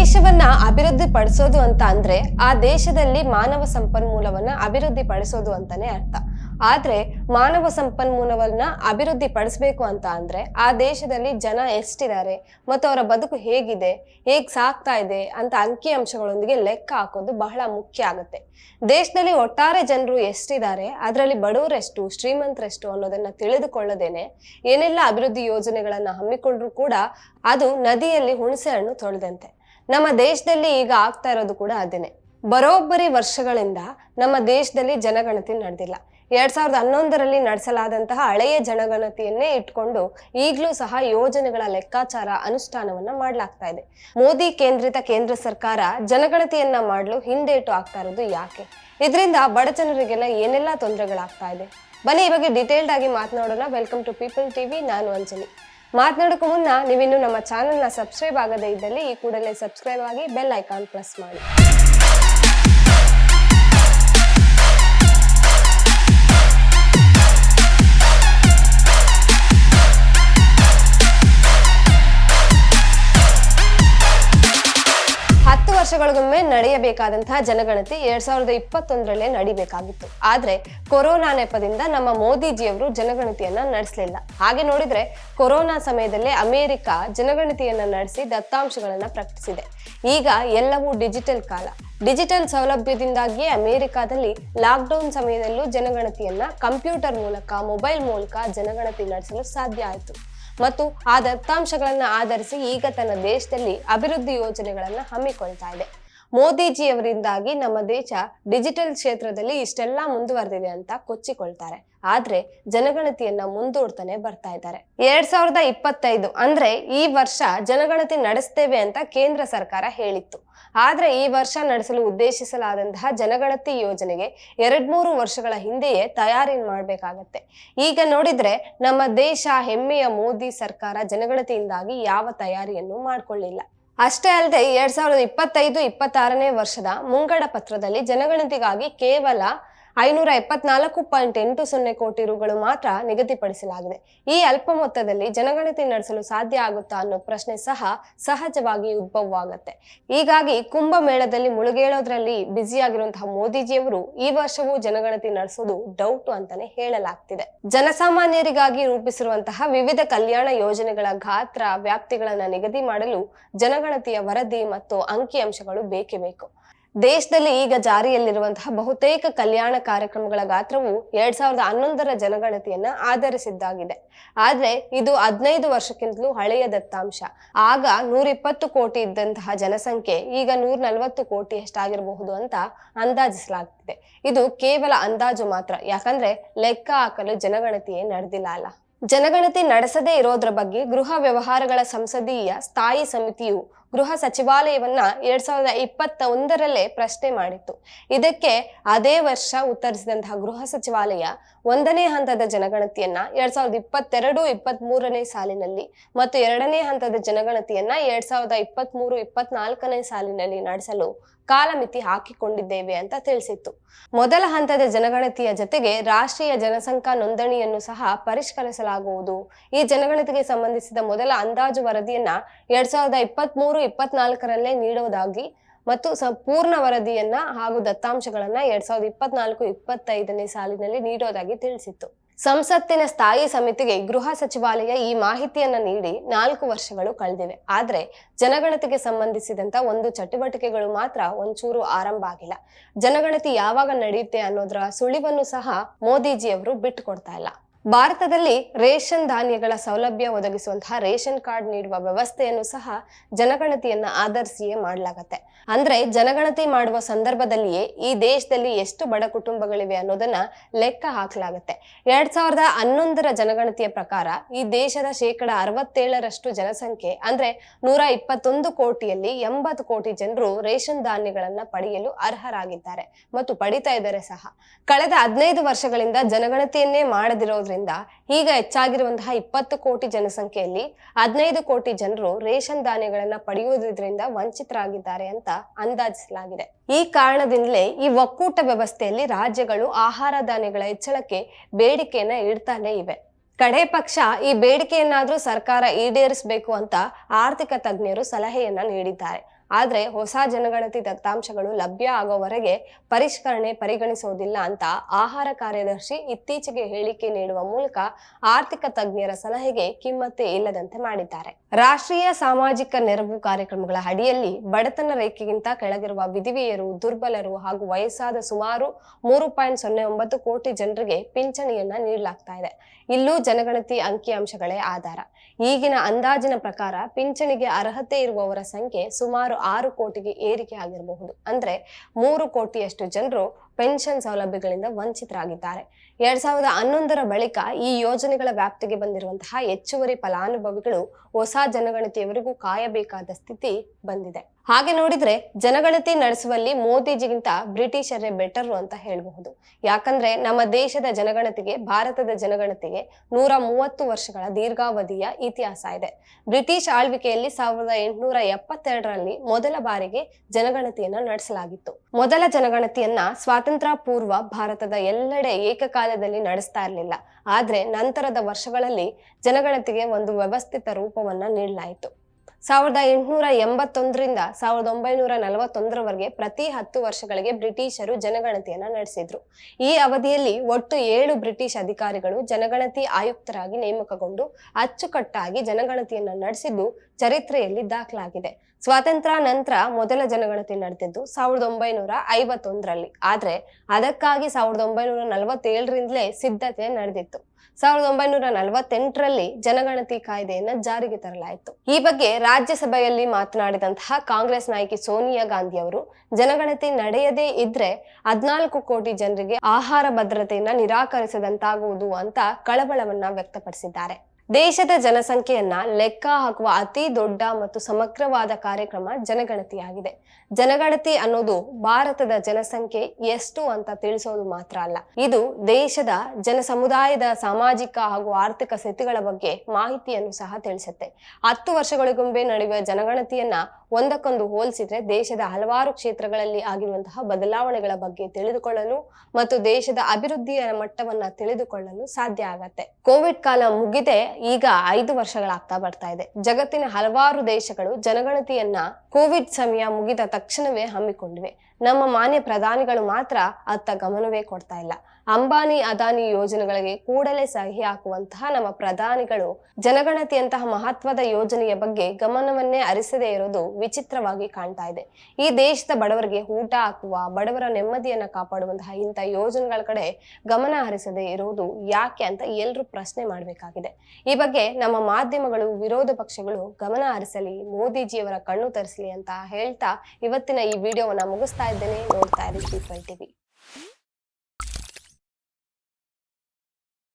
ದೇಶವನ್ನ ಅಭಿವೃದ್ಧಿ ಪಡಿಸೋದು ಅಂತ ಅಂದ್ರೆ ಆ ದೇಶದಲ್ಲಿ ಮಾನವ ಸಂಪನ್ಮೂಲವನ್ನ ಅಭಿವೃದ್ಧಿ ಪಡಿಸೋದು ಅಂತಾನೆ ಅರ್ಥ. ಆದ್ರೆ ಮಾನವ ಸಂಪನ್ಮೂಲವನ್ನ ಅಭಿವೃದ್ಧಿ ಪಡಿಸ್ಬೇಕು ಅಂತ ಅಂದ್ರೆ ಆ ದೇಶದಲ್ಲಿ ಜನ ಎಷ್ಟಿದ್ದಾರೆ, ಮತ್ತು ಅವರ ಬದುಕು ಹೇಗಿದೆ, ಹೇಗ್ ಸಾಕ್ತಾ ಇದೆ ಅಂತ ಅಂಕಿ ಅಂಶಗಳೊಂದಿಗೆ ಲೆಕ್ಕ ಹಾಕೋದು ಬಹಳ ಮುಖ್ಯ ಆಗುತ್ತೆ. ದೇಶದಲ್ಲಿ ಒಟ್ಟಾರೆ ಜನರು ಎಷ್ಟಿದ್ದಾರೆ, ಅದರಲ್ಲಿ ಬಡವರೆಷ್ಟು, ಶ್ರೀಮಂತರೆಷ್ಟು ಅನ್ನೋದನ್ನ ತಿಳಿದುಕೊಳ್ಳದೇನೆ, ಏನೆಲ್ಲ ಅಭಿವೃದ್ಧಿ ಯೋಜನೆಗಳನ್ನ ಹಮ್ಮಿಕೊಂಡ್ರು ಕೂಡ ಅದು ನದಿಯಲ್ಲಿ ಹುಣಸೆ ಹಣ್ಣು ತೊಳೆದಂತೆ. ನಮ್ಮ ದೇಶದಲ್ಲಿ ಈಗ ಆಗ್ತಾ ಇರೋದು ಕೂಡ ಅದೇನೆ. ಬರೋಬ್ಬರಿ ವರ್ಷಗಳಿಂದ ನಮ್ಮ ದೇಶದಲ್ಲಿ ಜನಗಣತಿ ನಡೆದಿಲ್ಲ. ಎರಡ್ ಸಾವಿರದ ಹನ್ನೊಂದರಲ್ಲಿ ನಡೆಸಲಾದಂತಹ ಹಳೆಯ ಜನಗಣತಿಯನ್ನೇ ಇಟ್ಕೊಂಡು ಈಗಲೂ ಸಹ ಯೋಜನೆಗಳ ಲೆಕ್ಕಾಚಾರ ಅನುಷ್ಠಾನವನ್ನ ಮಾಡಲಾಗ್ತಾ ಇದೆ. ಮೋದಿ ಕೇಂದ್ರಿತ ಕೇಂದ್ರ ಸರ್ಕಾರ ಜನಗಣತಿಯನ್ನ ಮಾಡಲು ಹಿಂದೇಟು ಆಗ್ತಾ ಇರೋದು ಯಾಕೆ? ಇದರಿಂದ ಬಡ ಜನರಿಗೆಲ್ಲ ಏನೆಲ್ಲ ತೊಂದರೆಗಳಾಗ್ತಾ ಇದೆ? ಬನ್ನಿ ಇವಾಗ ಡೀಟೇಲ್ಡ್ ಆಗಿ ಮಾತನಾಡೋಣ. ವೆಲ್ಕಮ್ ಟು ಪೀಪಲ್ ಟಿವಿ ನಾನು ಅಂಜಲಿ. ಮಾತನಾಡೋಕ್ಕೂ ಮುನ್ನ ನೀವಿನ್ನು ನಮ್ಮ ಚಾನೆಲ್ನ ಸಬ್ಸ್ಕ್ರೈಬ್ ಆಗದೇ ಇದ್ದಲ್ಲಿ ಈ ಕೂಡಲೇ ಸಬ್ಸ್ಕ್ರೈಬ್ ಆಗಿ ಬೆಲ್ ಐಕಾನ್ ಪ್ರೆಸ್ ಮಾಡಿ. ವರ್ಷಗಳಿಗೊಮ್ಮೆ ನಡೆಯಬೇಕಾದಂತಹ ಜನಗಣತಿ ಎರಡ್ ಸಾವಿರದ ಇಪ್ಪತ್ತೊಂದರಲ್ಲೇ ನಡಿಬೇಕಾಗಿತ್ತು. ಆದ್ರೆ ಕೊರೋನಾ ನೆಪದಿಂದ ನಮ್ಮ ಮೋದಿಜಿಯವರು ಜನಗಣತಿಯನ್ನ ನಡೆಸಲಿಲ್ಲ. ಹಾಗೆ ನೋಡಿದ್ರೆ ಕೊರೋನಾ ಸಮಯದಲ್ಲೇ ಅಮೆರಿಕ ಜನಗಣತಿಯನ್ನ ನಡೆಸಿ ದತ್ತಾಂಶಗಳನ್ನ ಪ್ರಕಟಿಸಿದೆ. ಈಗ ಎಲ್ಲವೂ ಡಿಜಿಟಲ್ ಕಾಲ. ಡಿಜಿಟಲ್ ಸೌಲಭ್ಯದಿಂದಾಗಿಯೇ ಅಮೆರಿಕಾದಲ್ಲಿ ಲಾಕ್ಡೌನ್ ಸಮಯದಲ್ಲೂ ಜನಗಣತಿಯನ್ನ ಕಂಪ್ಯೂಟರ್ ಮೂಲಕ, ಮೊಬೈಲ್ ಮೂಲಕ ಜನಗಣತಿ ನಡೆಸಲು ಸಾಧ್ಯ ಆಯಿತು. ಮತ್ತು ಆ ದತ್ತಾಂಶಗಳನ್ನು ಆಧರಿಸಿ ಈಗ ತನ್ನ ದೇಶದಲ್ಲಿ ಅಭಿವೃದ್ಧಿ ಯೋಜನೆಗಳನ್ನು ಹಮ್ಮಿಕೊಳ್ತಾ ಇದೆ. ಮೋದಿಜಿಯವರಿಂದಾಗಿ ನಮ್ಮ ದೇಶ ಡಿಜಿಟಲ್ ಕ್ಷೇತ್ರದಲ್ಲಿ ಇಷ್ಟೆಲ್ಲಾ ಮುಂದುವರೆದಿದೆ ಅಂತ ಕೊಚ್ಚಿಕೊಳ್ತಾರೆ. ಆದ್ರೆ ಜನಗಣತಿಯನ್ನ ಮುಂದೂಡ್ತಾನೆ ಬರ್ತಾ ಇದ್ದಾರೆ. ಎರಡ್ ಸಾವಿರದ ಇಪ್ಪತ್ತೈದು ಅಂದ್ರೆ ಈ ವರ್ಷ ಜನಗಣತಿ ನಡೆಸ್ತೇವೆ ಅಂತ ಕೇಂದ್ರ ಸರ್ಕಾರ ಹೇಳಿತ್ತು. ಆದ್ರೆ ಈ ವರ್ಷ ನಡೆಸಲು ಉದ್ದೇಶಿಸಲಾದಂತಹ ಜನಗಣತಿ ಯೋಜನೆಗೆ ಎರಡ್ ಮೂರು ವರ್ಷಗಳ ಹಿಂದೆಯೇ ತಯಾರಿ ಮಾಡಬೇಕಾಗತ್ತೆ. ಈಗ ನೋಡಿದ್ರೆ ನಮ್ಮ ದೇಶ ಹೆಮ್ಮೆಯ ಮೋದಿ ಸರ್ಕಾರ ಜನಗಣತಿಯಿಂದಾಗಿ ಯಾವ ತಯಾರಿಯನ್ನು ಮಾಡಿಕೊಳ್ಳಿಲ್ಲ. ಅಷ್ಟೇ ಅಲ್ಲದೆ ಎರಡ್ ಸಾವಿರದ ಇಪ್ಪತ್ತೈದು ಇಪ್ಪತ್ತಾರನೇ ವರ್ಷದ ಮುಂಗಡ ಪತ್ರದಲ್ಲಿ ಜನಗಣತಿಗಾಗಿ ಕೇವಲ ಐನೂರ ಎಪ್ಪತ್ನಾಲ್ಕು ಪಾಯಿಂಟ್ ಎಂಟು ಸೊನ್ನೆ ಕೋಟಿ ರುಗಳು ಮಾತ್ರ ನಿಗದಿಪಡಿಸಲಾಗಿದೆ. ಈ ಅಲ್ಪ ಮೊತ್ತದಲ್ಲಿ ಜನಗಣತಿ ನಡೆಸಲು ಸಾಧ್ಯ ಆಗುತ್ತಾ ಅನ್ನೋ ಪ್ರಶ್ನೆ ಸಹ ಸಹಜವಾಗಿ ಉದ್ಭವವಾಗುತ್ತೆ. ಹೀಗಾಗಿ ಕುಂಭಮೇಳದಲ್ಲಿ ಮುಳುಗೇಳೋದ್ರಲ್ಲಿ ಬ್ಯುಸಿಯಾಗಿರುವಂತಹ ಮೋದಿಜಿಯವರು ಈ ವರ್ಷವೂ ಜನಗಣತಿ ನಡೆಸೋದು ಡೌಟ್ ಅಂತಾನೆ ಹೇಳಲಾಗ್ತಿದೆ. ಜನಸಾಮಾನ್ಯರಿಗಾಗಿ ರೂಪಿಸಿರುವಂತಹ ವಿವಿಧ ಕಲ್ಯಾಣ ಯೋಜನೆಗಳ ಗಾತ್ರ ವ್ಯಾಪ್ತಿಗಳನ್ನ ನಿಗದಿ ಮಾಡಲು ಜನಗಣತಿಯ ವರದಿ ಮತ್ತು ಅಂಕಿಅಂಶಗಳು ಬೇಕೇ ಬೇಕು. ದೇಶದಲ್ಲಿ ಈಗ ಜಾರಿಯಲ್ಲಿರುವಂತಹ ಬಹುತೇಕ ಕಲ್ಯಾಣ ಕಾರ್ಯಕ್ರಮಗಳ ಗಾತ್ರವು ಎರಡ್ ಸಾವಿರದ ಹನ್ನೊಂದರ ಜನಗಣತಿಯನ್ನ ಆಧರಿಸಿದ್ದಾಗಿದೆ. ಆದ್ರೆ ಇದು ಹದಿನೈದು ವರ್ಷಕ್ಕಿಂತಲೂ ಹಳೆಯ ದತ್ತಾಂಶ. ಆಗ ನೂರಿಪ್ಪತ್ತು ಕೋಟಿ ಇದ್ದಂತಹ ಜನಸಂಖ್ಯೆ ಈಗ ನೂರ ನಲವತ್ತು ಕೋಟಿಯಷ್ಟಾಗಿರಬಹುದು ಅಂತ ಅಂದಾಜಿಸಲಾಗ್ತಿದೆ. ಇದು ಕೇವಲ ಅಂದಾಜು ಮಾತ್ರ. ಯಾಕಂದ್ರೆ ಲೆಕ್ಕ ಹಾಕಲು ಜನಗಣತಿಯೇ ನಡೆದಿಲ್ಲ ಅಲ್ಲ. ಜನಗಣತಿ ನಡೆಸದೇ ಇರೋದ್ರ ಬಗ್ಗೆ ಗೃಹ ವ್ಯವಹಾರಗಳ ಸಂಸದೀಯ ಸ್ಥಾಯಿ ಸಮಿತಿಯು ಗೃಹ ಸಚಿವಾಲಯವನ್ನ ಎರಡ್ ಸಾವಿರದ ಇಪ್ಪತ್ತ ಒಂದರಲ್ಲೇ ಪ್ರಶ್ನೆ ಮಾಡಿತ್ತು. ಇದಕ್ಕೆ ಅದೇ ವರ್ಷ ಉತ್ತರಿಸಿದಂತಹ ಗೃಹ ಸಚಿವಾಲಯ ಒಂದನೇ ಹಂತದ ಜನಗಣತಿಯನ್ನ ಎರಡ್ ಸಾವಿರದ ಇಪ್ಪತ್ತೆರಡು ಇಪ್ಪತ್ತ್ ಮೂರನೇ ಸಾಲಿನಲ್ಲಿ ಮತ್ತು ಎರಡನೇ ಹಂತದ ಜನಗಣತಿಯನ್ನ ಎರಡ್ ಸಾವಿರದ ಇಪ್ಪತ್ತ್ ಮೂರು ಇಪ್ಪತ್ನಾಲ್ಕನೇ ಸಾಲಿನಲ್ಲಿ ನಡೆಸಲು ಕಾಲಮಿತಿ ಹಾಕಿಕೊಂಡಿದ್ದೇವೆ ಅಂತ ತಿಳಿಸಿತ್ತು. ಮೊದಲ ಹಂತದ ಜನಗಣತಿಯ ಜೊತೆಗೆ ರಾಷ್ಟ್ರೀಯ ಜನಸಂಖ್ಯಾ ನೋಂದಣಿಯನ್ನು ಸಹ ಪರಿಷ್ಕರಿಸಲಾಗುವುದು. ಈ ಜನಗಣತಿಗೆ ಸಂಬಂಧಿಸಿದ ಮೊದಲ ಅಂದಾಜು ವರದಿಯನ್ನ ಎರಡ್ ಸಾವಿರದ ಇಪ್ಪತ್ತ್ ಮೂರು ಇಪ್ಪತ್ನಾಲ್ಕರಲ್ಲೇ ನೀಡುವುದಾಗಿ ಮತ್ತು ಸಂಪೂರ್ಣ ವರದಿಯನ್ನ ಹಾಗೂ ದತ್ತಾಂಶಗಳನ್ನ ಎರಡ್ ಸಾವಿರದ ಇಪ್ಪತ್ನಾಲ್ಕು, ಇಪ್ಪತ್ತೈದನೇ ಸಾಲಿನಲ್ಲಿ ನೀಡೋದಾಗಿ ತಿಳಿಸಿತ್ತು. ಸಂಸತ್ತಿನ ಸ್ಥಾಯಿ ಸಮಿತಿಗೆ ಗೃಹ ಸಚಿವಾಲಯ ಈ ಮಾಹಿತಿಯನ್ನು ನೀಡಿ ನಾಲ್ಕು ವರ್ಷಗಳು ಕಳೆದಿವೆ. ಆದರೆ ಜನಗಣತಿಗೆ ಸಂಬಂಧಿಸಿದಂತ ಒಂದು ಚಟುವಟಿಕೆಗಳು ಮಾತ್ರ ಒಂಚೂರು ಆರಂಭ ಆಗಿಲ್ಲ. ಜನಗಣತಿ ಯಾವಾಗ ನಡೆಯುತ್ತೆ ಅನ್ನೋದರ ಸುಳಿವನ್ನು ಸಹ ಮೋದಿಜಿಯವರು ಬಿಟ್ಟುಕೊಡ್ತಾ ಇಲ್ಲ. ಭಾರತದಲ್ಲಿ ರೇಷನ್ ಧಾನ್ಯಗಳ ಸೌಲಭ್ಯ ಒದಗಿಸುವಂತಹ ರೇಷನ್ ಕಾರ್ಡ್ ನೀಡುವ ವ್ಯವಸ್ಥೆಯನ್ನು ಸಹ ಜನಗಣತಿಯನ್ನ ಆಧರಿಸಿಯೇ ಮಾಡಲಾಗತ್ತೆ. ಅಂದ್ರೆ ಜನಗಣತಿ ಮಾಡುವ ಸಂದರ್ಭದಲ್ಲಿಯೇ ಈ ದೇಶದಲ್ಲಿ ಎಷ್ಟು ಬಡ ಕುಟುಂಬಗಳಿವೆ ಅನ್ನೋದನ್ನ ಲೆಕ್ಕ ಹಾಕಲಾಗುತ್ತೆ. ಎರಡ್ ಸಾವಿರದ ಹನ್ನೊಂದರ ಜನಗಣತಿಯ ಪ್ರಕಾರ ಈ ದೇಶದ ಶೇಕಡ ಅರವತ್ತೇಳರಷ್ಟು ಜನಸಂಖ್ಯೆ, ಅಂದ್ರೆ ನೂರ ಇಪ್ಪತ್ತೊಂದು ಕೋಟಿಯಲ್ಲಿ ಎಂಬತ್ತು ಕೋಟಿ ಜನರು ರೇಷನ್ ಧಾನ್ಯಗಳನ್ನ ಪಡೆಯಲು ಅರ್ಹರಾಗಿದ್ದಾರೆ. ಮತ್ತು ಪಡಿತಾ ಇದ್ದಾರೆ ಸಹ. ಕಳೆದ ಹದಿನೈದು ವರ್ಷಗಳಿಂದ ಜನಗಣತಿಯನ್ನೇ ಮಾಡದಿರೋದ್ರಿಂದ ಈಗ ಹೆಚ್ಚಾಗಿರುವಂತಹ ಇಪ್ಪತ್ತು ಕೋಟಿ ಜನಸಂಖ್ಯೆಯಲ್ಲಿ ಹದಿನೈದು ಕೋಟಿ ಜನರು ರೇಷನ್ ಧಾನ್ಯಗಳನ್ನ ಪಡೆಯುವುದರಿಂದ ವಂಚಿತರಾಗಿದ್ದಾರೆ ಅಂತ ಅಂದಾಜಿಸಲಾಗಿದೆ. ಈ ಕಾರಣದಿಂದಲೇ ಈ ಒಕ್ಕೂಟ ವ್ಯವಸ್ಥೆಯಲ್ಲಿ ರಾಜ್ಯಗಳು ಆಹಾರ ಧಾನ್ಯಗಳ ಹೆಚ್ಚಳಕ್ಕೆ ಬೇಡಿಕೆಯನ್ನ ಇಡ್ತಾನೆ ಇವೆ. ಕಡೆ ಪಕ್ಷ ಈ ಬೇಡಿಕೆಯನ್ನಾದ್ರೂ ಸರ್ಕಾರ ಈಡೇರಿಸಬೇಕು ಅಂತ ಆರ್ಥಿಕ ತಜ್ಞರು ಸಲಹೆಯನ್ನ ನೀಡಿದ್ದಾರೆ. ಆದ್ರೆ ಹೊಸ ಜನಗಣತಿ ದತ್ತಾಂಶಗಳು ಲಭ್ಯ ಆಗೋವರೆಗೆ ಪರಿಷ್ಕರಣೆ ಪರಿಗಣಿಸೋದಿಲ್ಲ ಅಂತ ಆಹಾರ ಕಾರ್ಯದರ್ಶಿ ಇತ್ತೀಚೆಗೆ ಹೇಳಿಕೆ ನೀಡುವ ಮೂಲಕ ಆರ್ಥಿಕ ತಜ್ಞರ ಸಲಹೆಗೆ ಕಿಮ್ಮತ್ತೆ ಇಲ್ಲದಂತೆ ಮಾಡಿದ್ದಾರೆ. ರಾಷ್ಟ್ರೀಯ ಸಾಮಾಜಿಕ ನೆರವು ಕಾರ್ಯಕ್ರಮಗಳ ಅಡಿಯಲ್ಲಿ ಬಡತನ ರೇಖೆಗಿಂತ ಕೆಳಗಿರುವ ವಿಧಿವಿಯರು, ದುರ್ಬಲರು ಹಾಗೂ ವಯಸ್ಸಾದ ಸುಮಾರು ಮೂರು ಪಾಯಿಂಟ್ ಸೊನ್ನೆ ಒಂಬತ್ತು ಕೋಟಿ ಜನರಿಗೆ ಪಿಂಚಣಿಯನ್ನ ನೀಡಲಾಗ್ತಾ ಇದೆ. ಇಲ್ಲೂ ಜನಗಣತಿ ಅಂಕಿಅಂಶಗಳೇ ಆಧಾರ. ಈಗಿನ ಅಂದಾಜಿನ ಪ್ರಕಾರ ಪಿಂಚಣಿಗೆ ಅರ್ಹತೆ ಇರುವವರ ಸಂಖ್ಯೆ ಸುಮಾರು ಆರು ಕೋಟಿಗೆ ಏರಿಕೆ ಆಗಿರಬಹುದು. ಅಂದ್ರೆ ಮೂರು ಕೋಟಿಯಷ್ಟು ಜನರು ಪೆನ್ಷನ್ ಸೌಲಭ್ಯಗಳಿಂದ ವಂಚಿತರಾಗಿದ್ದಾರೆ. ಎರಡ್ ಸಾವಿರದ ಹನ್ನೊಂದರ ಬಳಿಕ ಈ ಯೋಜನೆಗಳ ವ್ಯಾಪ್ತಿಗೆ ಬಂದಿರುವಂತಹ ಹೆಚ್ಚುವರಿ ಫಲಾನುಭವಿಗಳು ಹೊಸ ಜನಗಣತಿಯವರೆಗೂ ಕಾಯಬೇಕಾದ ಸ್ಥಿತಿ ಬಂದಿದೆ. ಹಾಗೆ ನೋಡಿದ್ರೆ ಜನಗಣತಿ ನಡೆಸುವಲ್ಲಿ ಮೋದಿಜಿಗಿಂತ ಬ್ರಿಟಿಷರೇ ಬೆಟರ್ ಅಂತ ಹೇಳಬಹುದು. ಯಾಕಂದ್ರೆ ನಮ್ಮ ದೇಶದ ಜನಗಣತಿಗೆ, ಭಾರತದ ಜನಗಣತಿಗೆ ನೂರ ಮೂವತ್ತು ವರ್ಷಗಳ ದೀರ್ಘಾವಧಿಯ ಇತಿಹಾಸ ಇದೆ. ಬ್ರಿಟಿಷ್ ಆಳ್ವಿಕೆಯಲ್ಲಿ ಸಾವಿರದ ಎಂಟುನೂರ ಎಪ್ಪತ್ತೆರಡರಲ್ಲಿ ಮೊದಲ ಬಾರಿಗೆ ಜನಗಣತಿಯನ್ನ ನಡೆಸಲಾಗಿತ್ತು. ಮೊದಲ ಜನಗಣತಿಯನ್ನ ಸ್ವಾತಂತ್ರ್ಯ ಪೂರ್ವ ಭಾರತದ ಎಲ್ಲೆಡೆ ಏಕಕಾಲದಲ್ಲಿ ನಡೆಸ್ತಾ ಇರಲಿಲ್ಲ. ಆದ್ರೆ ನಂತರದ ವರ್ಷಗಳಲ್ಲಿ ಜನಗಣತಿಗೆ ಒಂದು ವ್ಯವಸ್ಥಿತ ರೂಪವನ್ನ ನೀಡಲಾಯಿತು. ಸಾವಿರದ ಎಂಟುನೂರ ಎಂಬತ್ತೊಂದರಿಂದ ಸಾವಿರದ ಒಂಬೈನೂರ ನಲವತ್ತೊಂದರವರೆಗೆ ಪ್ರತಿ ಹತ್ತು ವರ್ಷಗಳಿಗೆ ಬ್ರಿಟಿಷರು ಜನಗಣತಿಯನ್ನ ನಡೆಸಿದ್ರು. ಈ ಅವಧಿಯಲ್ಲಿ ಒಟ್ಟು ಏಳು ಬ್ರಿಟಿಷ್ ಅಧಿಕಾರಿಗಳು ಜನಗಣತಿ ಆಯುಕ್ತರಾಗಿ ನೇಮಕಗೊಂಡು ಅಚ್ಚುಕಟ್ಟಾಗಿ ಜನಗಣತಿಯನ್ನು ನಡೆಸಿದ್ದು ಚರಿತ್ರೆಯಲ್ಲಿ ದಾಖಲಾಗಿದೆ. ಸ್ವಾತಂತ್ರ್ಯ ನಂತರ ಮೊದಲ ಜನಗಣತಿ ನಡೆದಿದ್ದು ಸಾವಿರದ ಒಂಬೈನೂರ ಐವತ್ತೊಂದರಲ್ಲಿ. ಆದ್ರೆ ಅದಕ್ಕಾಗಿ ಸಾವಿರದ ಒಂಬೈನೂರ ನಲವತ್ತೇಳರಿಂದಲೇ ಸಿದ್ಧತೆ ನಡೆದಿತ್ತು. ಸಾವಿರದ ಒಂಬೈನೂರ ನಲವತ್ತೆಂಟರಲ್ಲಿ ಜನಗಣತಿ ಕಾಯ್ದೆಯನ್ನ ಜಾರಿಗೆ ತರಲಾಯಿತು. ಈ ಬಗ್ಗೆ ರಾಜ್ಯಸಭೆಯಲ್ಲಿ ಮಾತನಾಡಿದಂತಹ ಕಾಂಗ್ರೆಸ್ ನಾಯಕಿ ಸೋನಿಯಾ ಗಾಂಧಿ ಅವರು ಜನಗಣತಿ ನಡೆಯದೇ ಇದ್ರೆ ಹದ್ನಾಲ್ಕು ಕೋಟಿ ಜನರಿಗೆ ಆಹಾರ ಭದ್ರತೆಯನ್ನ ನಿರಾಕರಿಸದಂತಾಗುವುದು ಅಂತ ಕಳವಳವನ್ನ ವ್ಯಕ್ತಪಡಿಸಿದ್ದಾರೆ. ದೇಶದ ಜನಸಂಖ್ಯೆಯನ್ನ ಲೆಕ್ಕ ಹಾಕುವ ಅತಿ ದೊಡ್ಡ ಮತ್ತು ಸಮಗ್ರವಾದ ಕಾರ್ಯಕ್ರಮ ಜನಗಣತಿಯಾಗಿದೆ. ಜನಗಣತಿ ಅನ್ನೋದು ಭಾರತದ ಜನಸಂಖ್ಯೆ ಎಷ್ಟು ಅಂತ ತಿಳಿಸೋದು ಮಾತ್ರ ಅಲ್ಲ. ಇದು ದೇಶದ ಜನ ಸಮುದಾಯದ ಸಾಮಾಜಿಕ ಹಾಗೂ ಆರ್ಥಿಕ ಸ್ಥಿತಿಗಳ ಬಗ್ಗೆ ಮಾಹಿತಿಯನ್ನು ಸಹ ತಿಳಿಸುತ್ತೆ. ಹತ್ತು ವರ್ಷಗಳಿಗೊಮ್ಮೆ ನಡೆಯುವ ಜನಗಣತಿಯನ್ನ ಒಂದಕ್ಕೊಂದು ಹೋಲಿಸಿದ್ರೆ ದೇಶದ ಹಲವಾರು ಕ್ಷೇತ್ರಗಳಲ್ಲಿ ಆಗಿರುವಂತಹ ಬದಲಾವಣೆಗಳ ಬಗ್ಗೆ ತಿಳಿದುಕೊಳ್ಳಲು ಮತ್ತು ದೇಶದ ಅಭಿವೃದ್ಧಿಯ ಮಟ್ಟವನ್ನ ತಿಳಿದುಕೊಳ್ಳಲು ಸಾಧ್ಯ ಆಗತ್ತೆ. ಕೋವಿಡ್ ಕಾಲ ಮುಗಿದೆ ಈಗ ಐದು ವರ್ಷಗಳಾಗ್ತಾ ಬರ್ತಾ ಇದೆ. ಜಗತ್ತಿನ ಹಲವಾರು ದೇಶಗಳು ಜನಗಣತಿಯನ್ನ ಕೋವಿಡ್ ಸಮಯ ಮುಗಿದ ತಕ್ಷಣವೇ ಹಮ್ಮಿಕೊಂಡಿವೆ. ನಮ್ಮ ಮಾನ್ಯ ಪ್ರಧಾನಿಗಳು ಮಾತ್ರ ಅತ್ತ ಗಮನವೇ ಕೊಡ್ತಾ ಇಲ್ಲ. ಅಂಬಾನಿ ಅದಾನಿ ಯೋಜನೆಗಳಿಗೆ ಕೂಡಲೇ ಸಹಿ ಹಾಕುವಂತಹ ನಮ್ಮ ಪ್ರಧಾನಿಗಳು ಜನಗಣತಿಯಂತಹ ಮಹತ್ವದ ಯೋಜನೆಯ ಬಗ್ಗೆ ಗಮನವನ್ನೇ ಹರಿಸದೇ ಇರೋದು ವಿಚಿತ್ರವಾಗಿ ಕಾಣ್ತಾ ಇದೆ. ಈ ದೇಶದ ಬಡವರಿಗೆ ಊಟ ಹಾಕುವ, ಬಡವರ ನೆಮ್ಮದಿಯನ್ನ ಕಾಪಾಡುವಂತಹ ಇಂಥ ಯೋಜನೆಗಳ ಕಡೆ ಗಮನ ಹರಿಸದೇ ಇರುವುದು ಯಾಕೆ ಅಂತ ಎಲ್ಲರೂ ಪ್ರಶ್ನೆ ಮಾಡಬೇಕಾಗಿದೆ. ಈ ಬಗ್ಗೆ ನಮ್ಮ ಮಾಧ್ಯಮಗಳು, ವಿರೋಧ ಪಕ್ಷಗಳು ಗಮನ ಹರಿಸಲಿ, ಮೋದಿಜಿಯವರ ಕಣ್ಣು ತರಿಸಲಿ ಅಂತ ಹೇಳ್ತಾ ಇವತ್ತಿನ ಈ ವಿಡಿಯೋವನ್ನ ಮುಗಿಸ್ತಾ ಇದ್ದೇನೆ. ನೋಡ್ತಾ ಇರಿ ಟಿವಿ